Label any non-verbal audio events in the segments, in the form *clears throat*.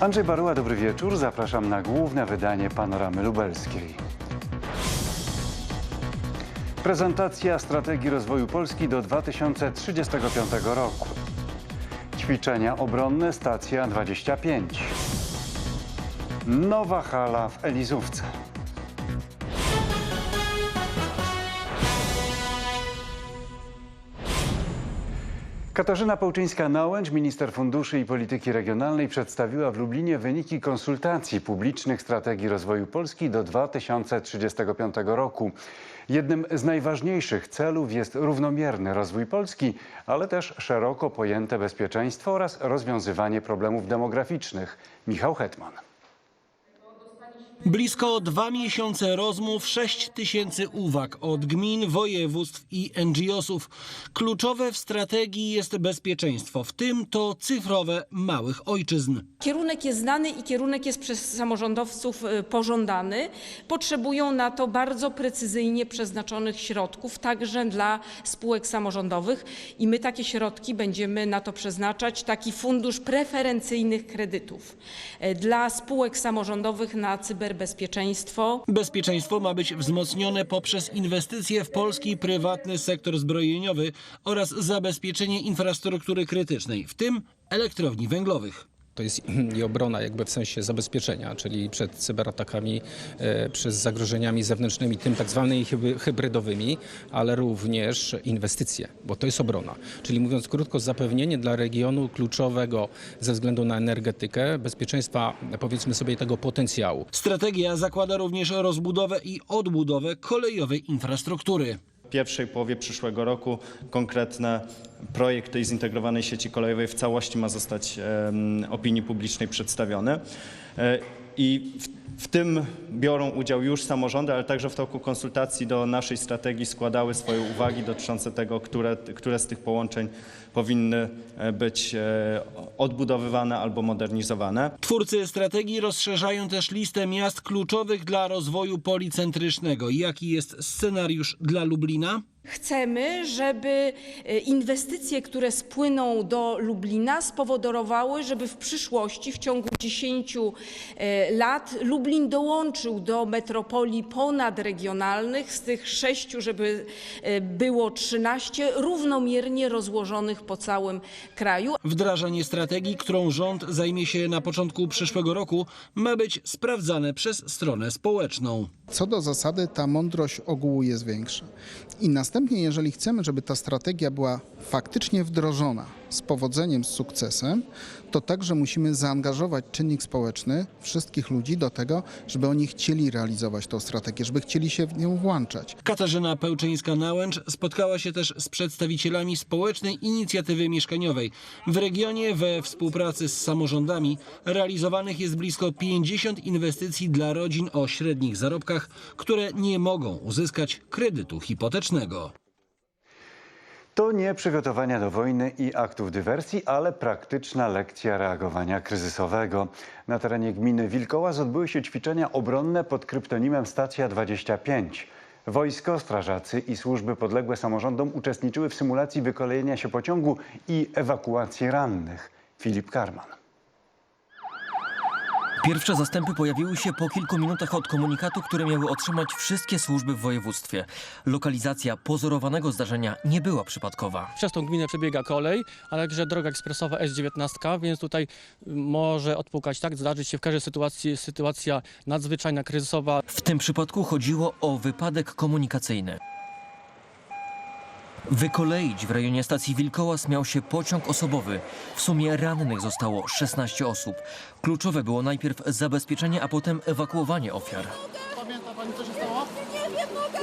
Andrzej Baruła, dobry wieczór. Zapraszam na główne wydanie Panoramy Lubelskiej. Prezentacja strategii rozwoju Polski do 2035 roku. Ćwiczenia obronne stacja 25. Nowa hala w Elizówce. Katarzyna Pałczyńska-Nałęcz, minister funduszy i polityki regionalnej, przedstawiła w Lublinie wyniki konsultacji publicznych strategii rozwoju Polski do 2035 roku. Jednym z najważniejszych celów jest równomierny rozwój Polski, ale też szeroko pojęte bezpieczeństwo oraz rozwiązywanie problemów demograficznych. Michał Hetman. Blisko dwa miesiące rozmów, 6 tysięcy uwag od gmin, województw i NGO-sów. Kluczowe w strategii jest bezpieczeństwo, w tym to cyfrowe małych ojczyzn. Kierunek jest znany i kierunek jest przez samorządowców y, pożądany. Potrzebują na to bardzo precyzyjnie przeznaczonych środków, także dla spółek samorządowych i my takie środki będziemy na to przeznaczać, taki fundusz preferencyjnych kredytów y, dla spółek samorządowych na cyberbezpieczeństwo. Bezpieczeństwo ma być wzmocnione poprzez inwestycje w polski prywatny sektor zbrojeniowy oraz zabezpieczenie infrastruktury krytycznej, w tym elektrowni węglowych. To jest *clears throat* i obrona jakby w sensie zabezpieczenia, czyli przed cyberatakami, e, przez zagrożeniami zewnętrznymi, tym tak zwanymi hybrydowymi, ale również inwestycje, bo to jest obrona. Czyli mówiąc krótko, zapewnienie dla regionu kluczowego ze względu na energetykę, bezpieczeństwa, powiedzmy sobie, tego potencjału. Strategia zakłada również rozbudowę i odbudowę kolejowej infrastruktury. Pierwszej połowie przyszłego roku konkretny projekt tej zintegrowanej sieci kolejowej w całości ma zostać opinii publicznej przedstawiony. E, I w, w tym biorą udział już samorządy, ale także w toku konsultacji do naszej strategii składały swoje uwagi dotyczące tego, które, które z tych połączeń powinny e, być e, odbudowywane albo modernizowane. Twórcy strategii rozszerzają też listę miast kluczowych dla rozwoju policentrycznego. Jaki jest scenariusz dla Lublina? Chcemy, żeby e, inwestycje, które spłyną do Lublina, spowodowały, żeby w przyszłości, w ciągu 10 e, lat, Lublin dołączył do metropolii ponadregionalnych, z tych sześciu, żeby e, było 13, równomiernie rozłożonych po całym kraju. Wdrażanie strategii, którą rząd zajmie się na początku przyszłego roku, ma być sprawdzane przez stronę społeczną. Co do zasady, ta mądrość ogółu jest większa. I następnie, jeżeli chcemy, żeby ta strategia była faktycznie wdrożona z powodzeniem, z sukcesem, to także musimy zaangażować czynnik społeczny, wszystkich ludzi do tego, żeby oni chcieli realizować tą strategię, żeby chcieli się w nią włączać. Katarzyna Pełczyńska-Nałęcz spotkała się też z przedstawicielami społecznej inicjatywy mieszkaniowej. W regionie we współpracy z samorządami realizowanych jest blisko 50 inwestycji dla rodzin o średnich zarobkach, które nie mogą uzyskać kredytu hipotecznego. To nie przygotowania do wojny i aktów dywersji, ale praktyczna lekcja reagowania kryzysowego. Na terenie gminy Wilkołaz odbyły się ćwiczenia obronne pod kryptonimem Stacja 25. Wojsko, strażacy i służby podległe samorządom uczestniczyły w symulacji wykolejenia się pociągu i ewakuacji rannych. Filip Karman. Pierwsze zastępy pojawiły się po kilku minutach od komunikatu, które miały otrzymać wszystkie służby w województwie. Lokalizacja pozorowanego zdarzenia nie była przypadkowa. Przez tą gminę przebiega kolej, ale także droga ekspresowa S19, więc tutaj może odpukać tak, zdarzyć się w każdej sytuacji sytuacja nadzwyczajna, kryzysowa. W tym przypadku chodziło o wypadek komunikacyjny. Wykoleić w rejonie stacji Wilkołas miał się pociąg osobowy. W sumie rannych zostało 16 osób. Kluczowe było najpierw zabezpieczenie, a potem ewakuowanie ofiar.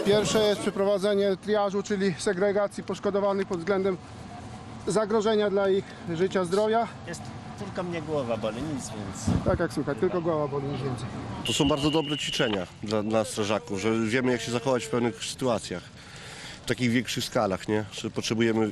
Pierwsze jest przeprowadzenie triażu, czyli segregacji poszkodowanych pod względem zagrożenia dla ich życia, zdrowia. Jest tylko mnie głowa boli, nic więc. Tak jak słuchaj, tylko głowa boli, nic więcej. To są bardzo dobre ćwiczenia dla, dla strażaków, że wiemy jak się zachować w pewnych sytuacjach. Takich większych skalach, nie? Że potrzebujemy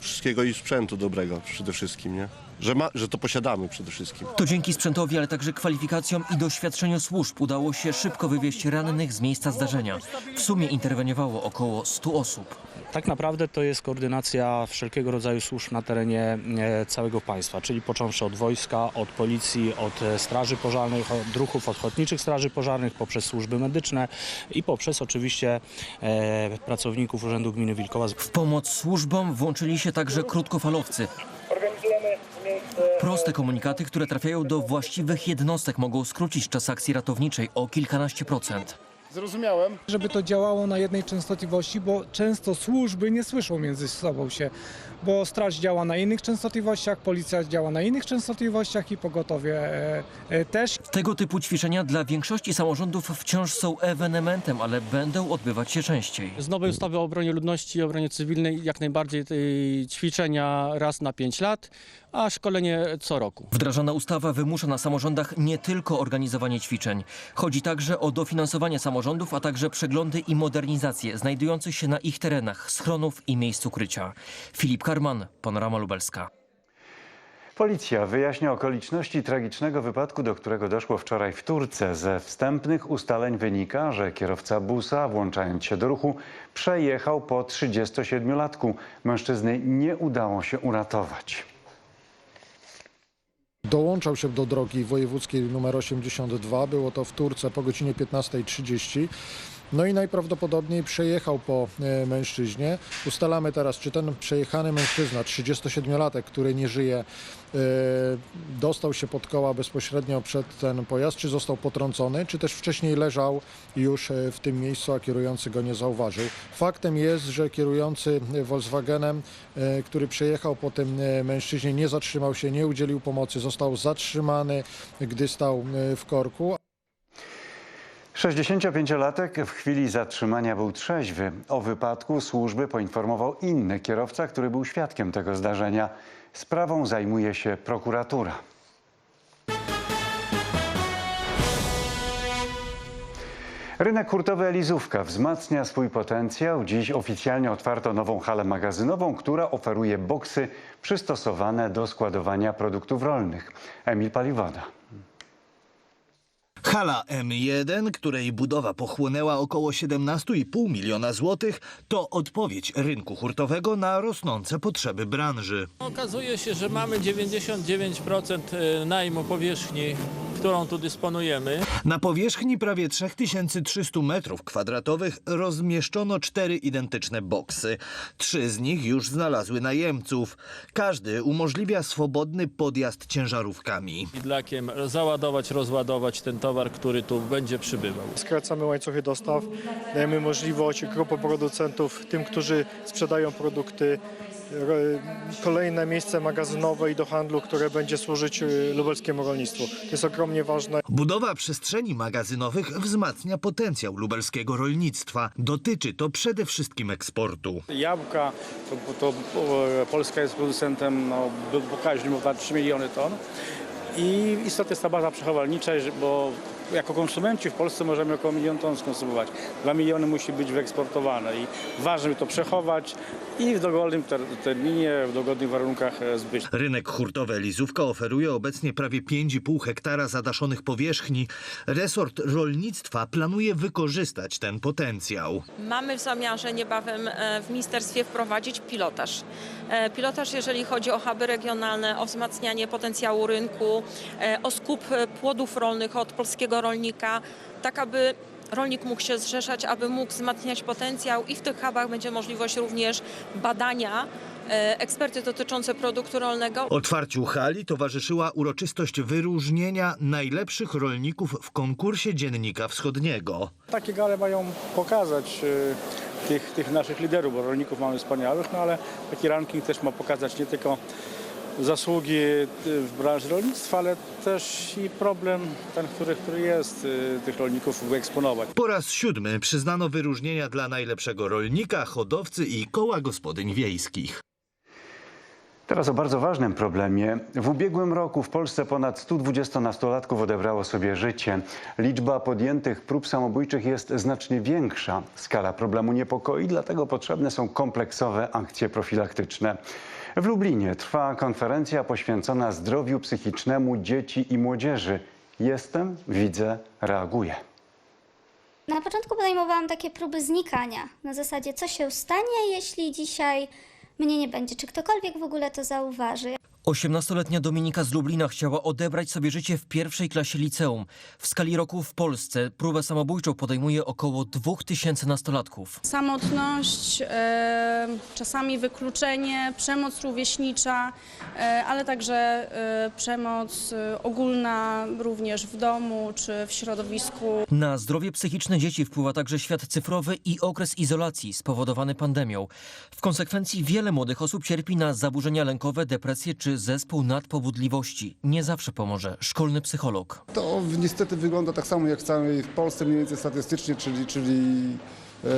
wszystkiego i sprzętu dobrego przede wszystkim, nie? Że, ma, że to posiadamy przede wszystkim. To dzięki sprzętowi, ale także kwalifikacjom i doświadczeniu służb udało się szybko wywieźć rannych z miejsca zdarzenia. W sumie interweniowało około 100 osób. Tak naprawdę to jest koordynacja wszelkiego rodzaju służb na terenie e, całego państwa, czyli począwszy od wojska, od policji, od e, straży pożarnych, od druhów, od ochotniczych straży pożarnych, poprzez służby medyczne i poprzez oczywiście e, pracowników Urzędu Gminy Wilkoła. W pomoc służbom włączyli się także krótkofalowcy. Proste komunikaty, które trafiają do właściwych jednostek mogą skrócić czas akcji ratowniczej o kilkanaście procent. Zrozumiałem. żeby to działało na jednej częstotliwości, bo często służby nie słyszą między sobą się, bo straż działa na innych częstotliwościach, policja działa na innych częstotliwościach i pogotowie e, e, też. Tego typu ćwiczenia dla większości samorządów wciąż są ewenementem, ale będą odbywać się częściej. Z nowej ustawy o obronie ludności i obronie cywilnej jak najbardziej tej ćwiczenia raz na 5 lat, a szkolenie co roku. Wdrażana ustawa wymusza na samorządach nie tylko organizowanie ćwiczeń. Chodzi także o dofinansowanie samorządów, a także przeglądy i modernizację znajdujących się na ich terenach schronów i miejsc ukrycia. Filip Karman, Panorama Lubelska. Policja wyjaśnia okoliczności tragicznego wypadku, do którego doszło wczoraj w Turce. Ze wstępnych ustaleń wynika, że kierowca busa, włączając się do ruchu, przejechał po 37-latku. Mężczyzny nie udało się uratować. Dołączał się do drogi wojewódzkiej nr 82, było to w Turce po godzinie 15.30. No i najprawdopodobniej przejechał po e, mężczyźnie. Ustalamy teraz, czy ten przejechany mężczyzna, 37-latek, który nie żyje, e, dostał się pod koła bezpośrednio przed ten pojazd, czy został potrącony, czy też wcześniej leżał już e, w tym miejscu, a kierujący go nie zauważył. Faktem jest, że kierujący Volkswagenem, który przejechał po tym mężczyźnie, nie zatrzymał się, nie udzielił pomocy, został zatrzymany, gdy stał w korku, 65-latek w chwili zatrzymania był trzeźwy. O wypadku służby poinformował inny kierowca, który był świadkiem tego zdarzenia. Sprawą zajmuje się prokuratura. Rynek hurtowy Elizówka wzmacnia swój potencjał. Dziś oficjalnie otwarto nową halę magazynową, która oferuje boksy przystosowane do składowania produktów rolnych. Emil Paliwoda. Hala M1, której budowa pochłonęła około 17,5 miliona złotych, to odpowiedź rynku hurtowego na rosnące potrzeby branży. Okazuje się, że mamy 99% najmu powierzchni, którą tu dysponujemy. Na powierzchni prawie 3300 metrów kwadratowych rozmieszczono cztery identyczne boksy. Trzy z nich już znalazły najemców. Każdy umożliwia swobodny podjazd ciężarówkami. Idlakiem załadować, rozładować ten towar, który tu będzie przybywał. Skracamy łańcuchy dostaw, dajemy możliwość grupom producentów, tym, którzy sprzedają produkty, ro- kolejne miejsce magazynowe i do handlu, które będzie służyć y, lubelskiemu rolnictwu. To jest ogromnie ważne. Budowa przestrzeni magazynowych wzmacnia potencjał lubelskiego rolnictwa. Dotyczy to przede wszystkim eksportu. Jabłka, to, to e, Polska jest producentem no, pokaźnym o 3 miliony ton. I istotna jest ta baza przechowalnicza, bo jako konsumenci w Polsce możemy około milion ton skonsumować. Dwa miliony musi być wyeksportowane i ważne, by to przechować i w dogodnym ter- terminie, w dogodnych warunkach e, zbyć. Rynek hurtowy Elizówka oferuje obecnie prawie 5,5 hektara zadaszonych powierzchni. Resort rolnictwa planuje wykorzystać ten potencjał. Mamy w zamiarze niebawem e, w ministerstwie wprowadzić pilotaż. E, Pilotaż, jeżeli chodzi o huby regionalne, o wzmacnianie potencjału rynku, o skup płodów rolnych od polskiego rolnika, tak aby rolnik mógł się zrzeszać, aby mógł wzmacniać potencjał i w tych hubach będzie możliwość również badania, e, eksperty dotyczące produktu rolnego. Otwarciu hali towarzyszyła uroczystość wyróżnienia najlepszych rolników w konkursie Dziennika Wschodniego. Takie gale mają pokazać e, tych, tych naszych liderów, bo rolników mamy wspaniałych, no ale taki ranking też ma pokazać nie tylko zasługi e, w branży rolnictwa, ale też i problem ten, który, który jest, e, tych rolników wyeksponować. Po raz siódmy przyznano wyróżnienia dla najlepszego rolnika, hodowcy i koła gospodyń wiejskich. Teraz o bardzo ważnym problemie. W ubiegłym roku w Polsce ponad 120 nastolatków odebrało sobie życie. Liczba podjętych prób samobójczych jest znacznie większa. Skala problemu niepokoi, dlatego potrzebne są kompleksowe akcje profilaktyczne. W Lublinie trwa konferencja poświęcona zdrowiu psychicznemu dzieci i młodzieży. Jestem, widzę, reaguję. Na początku podejmowałam takie próby znikania. Na zasadzie, co się stanie, jeśli dzisiaj mnie nie będzie? Czy ktokolwiek w ogóle to zauważy? 18-letnia Dominika z Lublina chciała odebrać sobie życie w pierwszej klasie liceum. W skali roku w Polsce próbę samobójczą podejmuje około 2000 nastolatków. Samotność, e, czasami wykluczenie, przemoc rówieśnicza, e, ale także e, przemoc e, ogólna również w domu czy w środowisku. Na zdrowie psychiczne dzieci wpływa także świat cyfrowy i okres izolacji spowodowany pandemią. W konsekwencji wiele młodych osób cierpi na zaburzenia lękowe, depresję czy zespół nadpobudliwości. Nie zawsze pomoże szkolny psycholog. To niestety wygląda tak samo jak w całej Polsce mniej więcej statystycznie, czyli, czyli e,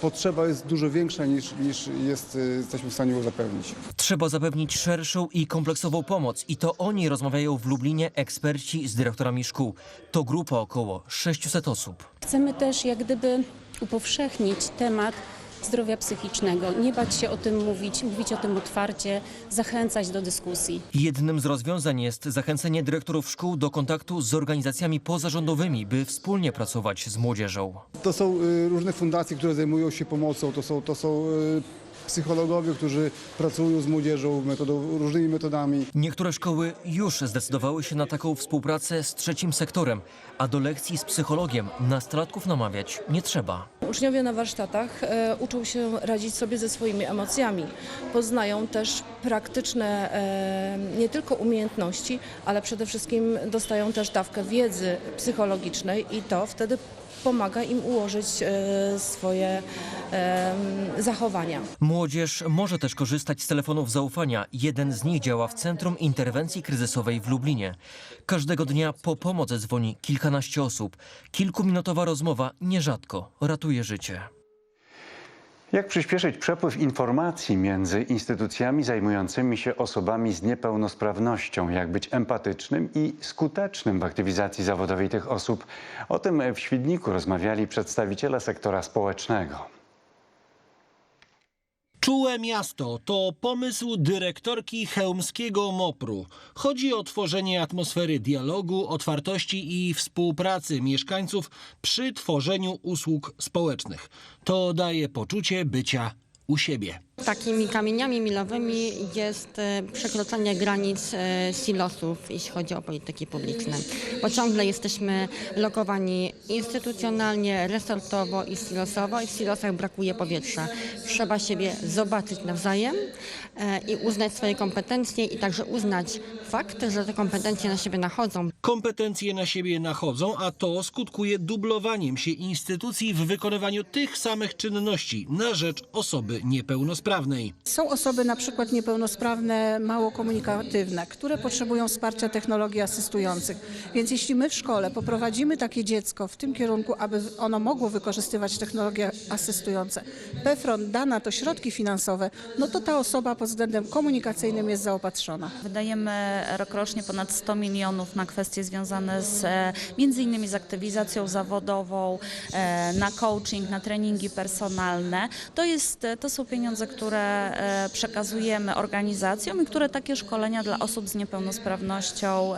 potrzeba jest dużo większa niż, niż jest, e, jesteśmy w stanie ją zapewnić. Trzeba zapewnić szerszą i kompleksową pomoc i to o niej rozmawiają w Lublinie eksperci z dyrektorami szkół. To grupa około 600 osób. Chcemy też jak gdyby upowszechnić temat zdrowia psychicznego, nie bać się o tym mówić, mówić o tym otwarcie, zachęcać do dyskusji. Jednym z rozwiązań jest zachęcenie dyrektorów szkół do kontaktu z organizacjami pozarządowymi, by wspólnie pracować z młodzieżą. To są e, różne fundacje, które zajmują się pomocą, to są, to są e, psychologowie, którzy pracują z młodzieżą metodą, różnymi metodami. Niektóre szkoły już zdecydowały się na taką współpracę z trzecim sektorem, a do lekcji z psychologiem nastolatków namawiać nie trzeba. Uczniowie na warsztatach e, uczą się radzić sobie ze swoimi emocjami. Poznają też praktyczne e, nie tylko umiejętności, ale przede wszystkim dostają też dawkę wiedzy psychologicznej i to wtedy pomaga im ułożyć e, swoje zachowania. Młodzież może też korzystać z telefonów zaufania. Jeden z nich działa w Centrum Interwencji Kryzysowej w Lublinie. Każdego dnia po pomoc dzwoni kilkanaście osób. Kilkuminutowa rozmowa nierzadko ratuje życie. Jak przyspieszyć przepływ informacji między instytucjami zajmującymi się osobami z niepełnosprawnością? Jak być empatycznym i skutecznym w aktywizacji zawodowej tych osób? O tym w Świdniku rozmawiali przedstawiciele sektora społecznego. Czułe miasto to pomysł dyrektorki chełmskiego MOPR-u. Chodzi o tworzenie atmosfery dialogu, otwartości i współpracy mieszkańców przy tworzeniu usług społecznych. To daje poczucie bycia u siebie. Takimi kamieniami milowymi jest e, przekroczenie granic e, silosów, jeśli chodzi o polityki publiczne. Bo ciągle jesteśmy lokowani instytucjonalnie, resortowo i silosowo i w silosach brakuje powietrza. Trzeba siebie zobaczyć nawzajem e, i uznać swoje kompetencje i także uznać fakt, że te kompetencje na siebie nachodzą. Kompetencje na siebie nachodzą, a to skutkuje dublowaniem się instytucji w wykonywaniu tych samych czynności na rzecz osoby niepełnosprawnej. Są osoby na przykład niepełnosprawne, mało komunikatywne, które potrzebują wsparcia technologii asystujących. Więc jeśli my w szkole poprowadzimy takie dziecko w tym kierunku, aby ono mogło wykorzystywać technologie asystujące, PEFRON da na to środki finansowe, no to ta osoba pod względem komunikacyjnym jest zaopatrzona. Wydajemy rokrocznie ponad 100 milionów na kwestie związane z e, między innymi z aktywizacją zawodową, e, na coaching, na treningi personalne. To, jest, e, to są pieniądze, które przekazujemy organizacjom i które takie szkolenia dla osób z niepełnosprawnością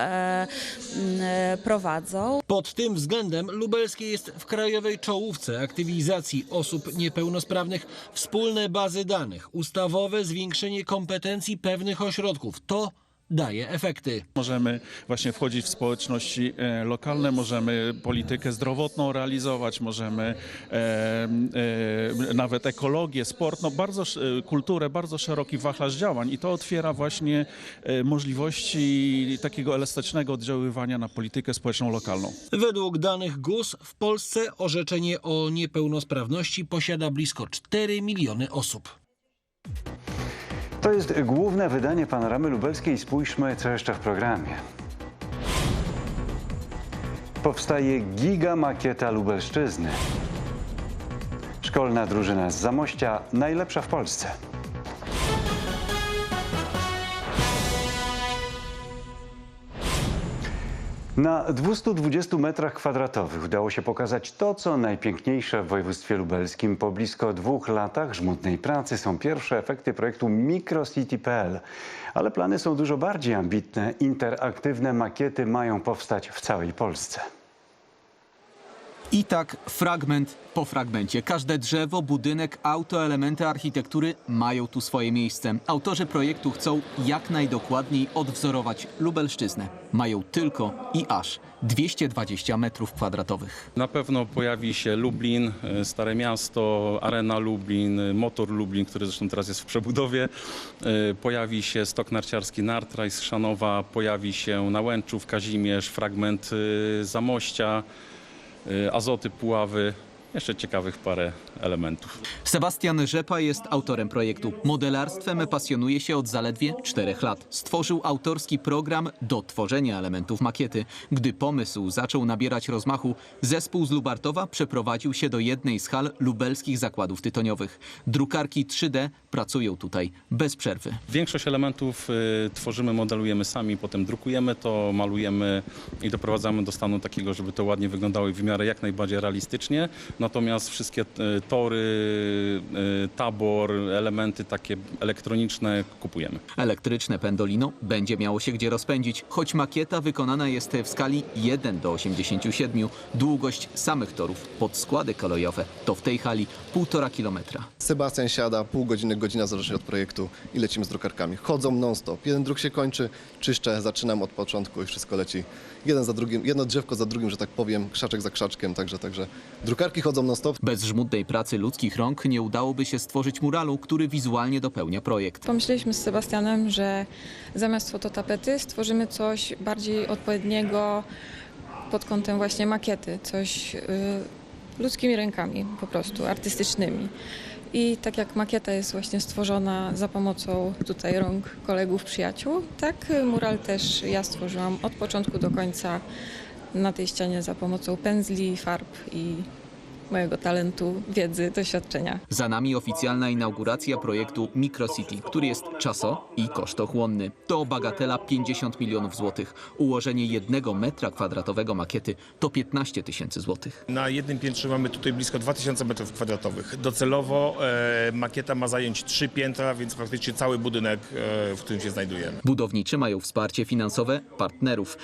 prowadzą. Pod tym względem lubelskie jest w krajowej czołówce aktywizacji osób niepełnosprawnych wspólne bazy danych, ustawowe zwiększenie kompetencji pewnych ośrodków. To daje efekty. Możemy właśnie wchodzić w społeczności e, lokalne, możemy politykę zdrowotną realizować, możemy e, e, nawet ekologię, sport, no bardzo, e, kulturę, bardzo szeroki wachlarz działań i to otwiera właśnie e, możliwości takiego elastycznego oddziaływania na politykę społeczną lokalną. Według danych GUS w Polsce orzeczenie o niepełnosprawności posiada blisko 4 miliony osób. To jest główne wydanie Panoramy Lubelskiej. Spójrzmy, co jeszcze w programie. Powstaje giga makieta Lubelszczyzny. Szkolna drużyna z Zamościa najlepsza w Polsce. Na 220 metrach kwadratowych udało się pokazać to, co najpiękniejsze w województwie lubelskim. Po blisko dwóch latach żmudnej pracy są pierwsze efekty projektu MicroCity.pl. Ale plany są dużo bardziej ambitne. Interaktywne makiety mają powstać w całej Polsce. I tak fragment po fragmencie. Każde drzewo, budynek, auto, elementy architektury mają tu swoje miejsce. Autorzy projektu chcą jak najdokładniej odwzorować Lubelszczyznę. Mają tylko i aż 220 metrów kwadratowych. Na pewno pojawi się Lublin, e, Stare Miasto, Arena Lublin, e, Motor Lublin, który zresztą teraz jest w przebudowie. E, Pojawi się stok narciarski Nartraj z Chrzanowa, pojawi się Nałęczów, Kazimierz, fragment Zamościa, Azoty Puławy. Jeszcze ciekawych parę elementów. Sebastian Rzepa jest autorem projektu. Modelarstwem pasjonuje się od zaledwie 4 lat. Stworzył autorski program do tworzenia elementów makiety. Gdy pomysł zaczął nabierać rozmachu, zespół z Lubartowa przeprowadził się do jednej z hal lubelskich zakładów tytoniowych. Drukarki 3D pracują tutaj bez przerwy. Większość elementów y, tworzymy, modelujemy sami, potem drukujemy to, malujemy i doprowadzamy do stanu takiego, żeby to ładnie wyglądało i w miarę jak najbardziej realistycznie. Natomiast wszystkie y, tory, y, tabor, elementy takie elektroniczne kupujemy. Elektryczne pendolino będzie miało się gdzie rozpędzić, choć makieta wykonana jest w skali 1 do 87. Długość samych torów pod składy kolejowe to w tej hali 1,5 kilometra. Sebastian siada, pół godziny, godzina zależy od projektu i lecimy z drukarkami. Chodzą non-stop. Jeden druk się kończy, czyszczę, zaczynam od początku i wszystko leci jeden za drugim, jedno drzewko za drugim, że tak powiem, krzaczek za krzaczkiem, także, także drukarki chodzą non-stop. Bez żmudnej pracy ludzkich rąk nie udałoby się stworzyć muralu, który wizualnie dopełnia projekt. Pomyśleliśmy z Sebastianem, że zamiast fototapety stworzymy coś bardziej odpowiedniego pod kątem właśnie makiety, coś y, ludzkimi rękami po prostu, artystycznymi. I tak jak makieta jest właśnie stworzona za pomocą tutaj rąk kolegów, przyjaciół, tak mural też ja stworzyłam od początku do końca na tej ścianie za pomocą pędzli, farb i mojego talentu, wiedzy, doświadczenia. Za nami oficjalna inauguracja projektu Microcity, który jest czaso i kosztochłonny. To bagatela 50 milionów złotych. Ułożenie jednego metra kwadratowego makiety to 15 tysięcy złotych. Na jednym piętrze mamy tutaj blisko 2000 m2. Docelowo e, makieta ma zająć trzy piętra, więc praktycznie cały budynek, e, w którym się znajdujemy. Budowniczy mają wsparcie finansowe partnerów.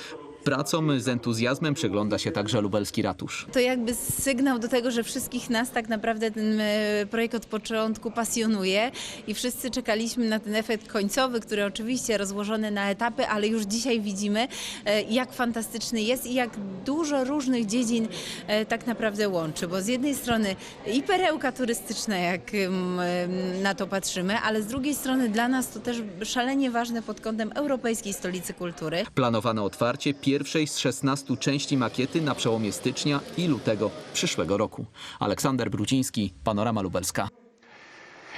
Pracom z entuzjazmem przygląda się także lubelski ratusz. To jakby sygnał do tego, że wszystkich nas tak naprawdę ten e, projekt od początku pasjonuje i wszyscy czekaliśmy na ten efekt końcowy, który oczywiście rozłożony na etapy, ale już dzisiaj widzimy, e, jak fantastyczny jest i jak dużo różnych dziedzin e, tak naprawdę łączy, bo z jednej strony i perełka turystyczna, jak na to patrzymy, ale z drugiej strony dla nas to też szalenie ważne pod kątem Europejskiej Stolicy Kultury. Planowane otwarcie pierwszej z 16 części makiety na przełomie stycznia i lutego przyszłego roku. Aleksander Brudziński, Panorama Lubelska.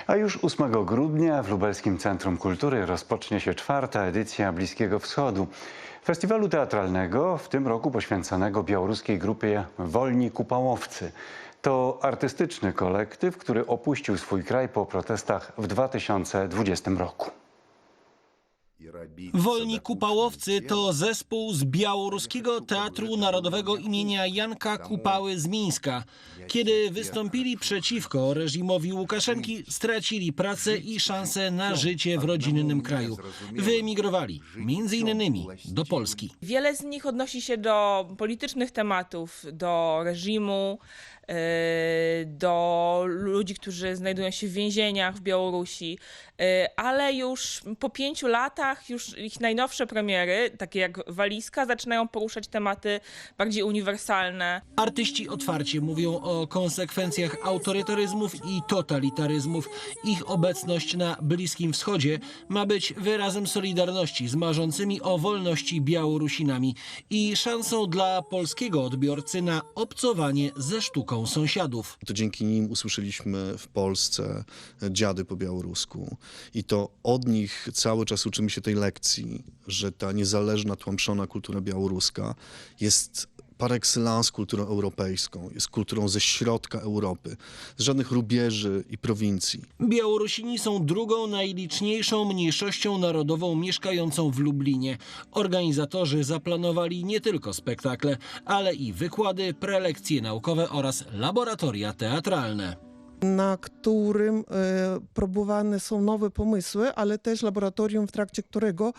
A już 8 grudnia w Lubelskim Centrum Kultury rozpocznie się czwarta edycja Bliskiego Wschodu. Festiwalu teatralnego, w tym roku poświęconego białoruskiej grupie Wolni Kupałowcy. To artystyczny kolektyw, który opuścił swój kraj po protestach w 2020 roku. Wolni Kupałowcy to zespół z Białoruskiego Teatru Narodowego imienia Janka Kupały z Mińska. Kiedy wystąpili przeciwko reżimowi Łukaszenki, stracili pracę i szansę na życie w rodzinnym kraju. Wyemigrowali, między innymi do Polski. Wiele z nich odnosi się do politycznych tematów, do reżimu, do ludzi, którzy znajdują się w więzieniach w Białorusi, yy, ale już po pięciu latach już ich najnowsze premiery, takie jak Walizka, zaczynają poruszać tematy bardziej uniwersalne. Artyści otwarcie mówią o konsekwencjach autorytaryzmów i totalitaryzmów. Ich obecność na Bliskim Wschodzie ma być wyrazem solidarności z marzącymi o wolności Białorusinami i szansą dla polskiego odbiorcy na obcowanie ze sztuką sąsiadów. To dzięki nim usłyszeliśmy w Polsce dziady po białorusku. I to od nich cały czas uczymy się tej lekcji, że ta niezależna, tłamszona kultura białoruska jest par excellence kulturą europejską, jest kulturą ze środka Europy, z żadnych rubieży i prowincji. Białorusini są drugą najliczniejszą mniejszością narodową mieszkającą w Lublinie. Organizatorzy zaplanowali nie tylko spektakle, ale i wykłady, prelekcje naukowe oraz laboratoria teatralne. Na którym e, próbowane są nowe pomysły, ale też laboratorium, w trakcie którego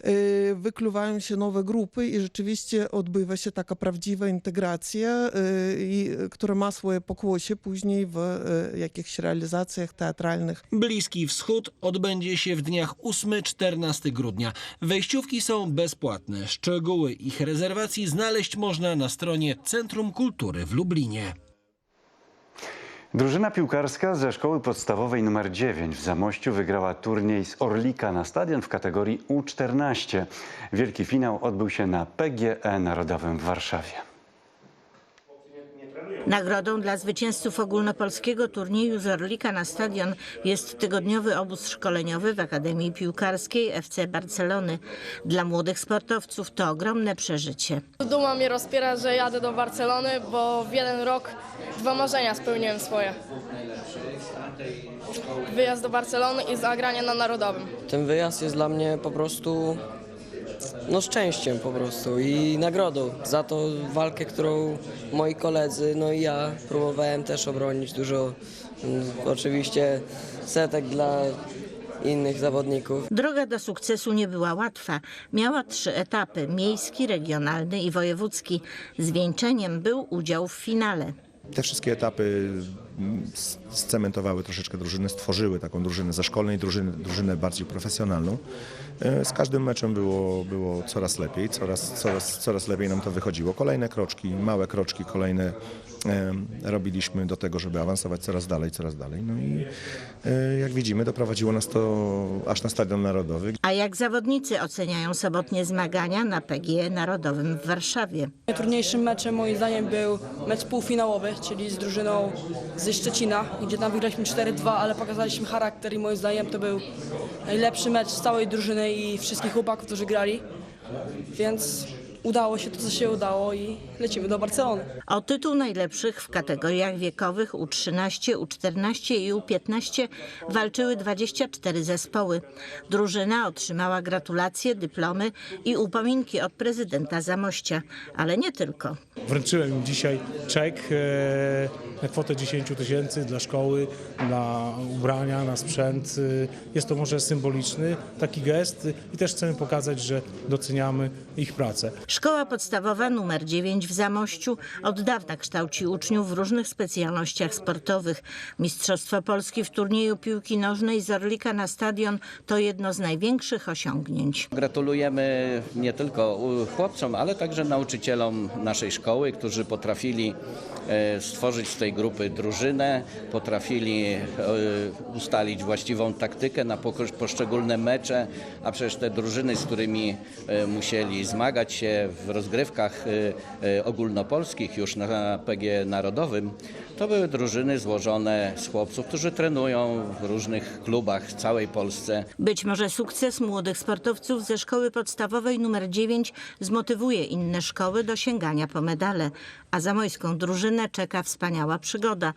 e, wykluwają się nowe grupy i rzeczywiście odbywa się taka prawdziwa integracja, e, która ma swoje pokłosie później w jakichś realizacjach teatralnych. Bliski Wschód odbędzie się w dniach 8-14 grudnia. Wejściówki są bezpłatne. Szczegóły ich rezerwacji znaleźć można na stronie Centrum Kultury w Lublinie. Drużyna piłkarska ze szkoły podstawowej nr 9 w Zamościu wygrała turniej z Orlika na stadion w kategorii U14. Wielki finał odbył się na PGE Narodowym w Warszawie. Nagrodą dla zwycięzców ogólnopolskiego turnieju z Orlika na stadion jest tygodniowy obóz szkoleniowy w Akademii Piłkarskiej FC Barcelony. Dla młodych sportowców to ogromne przeżycie. Duma mnie rozpiera, że jadę do Barcelony, bo w jeden rok dwa marzenia spełniłem swoje. Wyjazd do Barcelony i zagranie na Narodowym. Ten wyjazd jest dla mnie po prostu no szczęściem po prostu i nagrodą za tą walkę, którą moi koledzy, no i ja próbowałem też obronić dużo mm, oczywiście setek dla innych zawodników. Droga do sukcesu nie była łatwa. Miała trzy etapy: miejski, regionalny i wojewódzki. Zwieńczeniem był udział w finale. Te wszystkie etapy scementowały troszeczkę drużyny, stworzyły taką drużynę ze szkolnej drużyny, drużynę bardziej profesjonalną. E, Z każdym meczem było, było coraz lepiej, coraz, coraz, coraz lepiej nam to wychodziło. Kolejne kroczki, małe kroczki, kolejne e, robiliśmy do tego, żeby awansować coraz dalej, coraz dalej. No i e, jak widzimy, doprowadziło nas to aż na Stadion Narodowy. A jak zawodnicy oceniają sobotnie zmagania na PGE Narodowym w Warszawie? Najtrudniejszym meczem moim zdaniem był mecz półfinałowy, czyli z drużyną ze Szczecina, gdzie tam wygraliśmy 4-2, ale pokazaliśmy charakter i moim zdaniem to był najlepszy mecz z całej drużyny i wszystkich chłopaków, którzy grali. Więc udało się to, co się udało i lecimy do Barcelony. O tytuł najlepszych w kategoriach wiekowych U13, U14 i U15 walczyły 24 zespoły. Drużyna otrzymała gratulacje, dyplomy i upominki od prezydenta Zamościa, ale nie tylko. Wręczyłem im dzisiaj czek e, na kwotę 10 tysięcy dla szkoły, na ubrania, na sprzęt. E, Jest to może symboliczny taki gest i też chcemy pokazać, że doceniamy ich pracę. Szkoła podstawowa nr 9 w Zamościu od dawna kształci uczniów w różnych specjalnościach sportowych. Mistrzostwo Polski w turnieju piłki nożnej z Orlika na stadion to jedno z największych osiągnięć. Gratulujemy nie tylko chłopcom, ale także nauczycielom naszej szkoły, którzy potrafili e, stworzyć z tej grupy drużynę, potrafili e, ustalić właściwą taktykę na poszczególne mecze, a przecież te drużyny, z którymi e, musieli zmagać się w rozgrywkach e, e, ogólnopolskich już na PG Narodowym, to były drużyny złożone z chłopców, którzy trenują w różnych klubach w całej Polsce. Być może sukces młodych sportowców ze szkoły podstawowej nr 9 zmotywuje inne szkoły do sięgania po medale, a zamojską drużynę czeka wspaniała przygoda.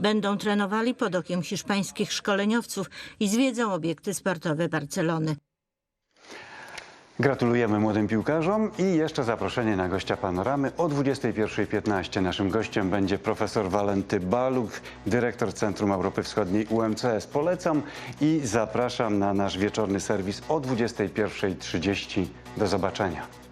Będą trenowali pod okiem hiszpańskich szkoleniowców i zwiedzą obiekty sportowe Barcelony. Gratulujemy młodym piłkarzom i jeszcze zaproszenie na gościa panoramy o 21.15. Naszym gościem będzie profesor Walenty Baluk, dyrektor Centrum Europy Wschodniej UMCS. Polecam i zapraszam na nasz wieczorny serwis o 21.30. Do zobaczenia.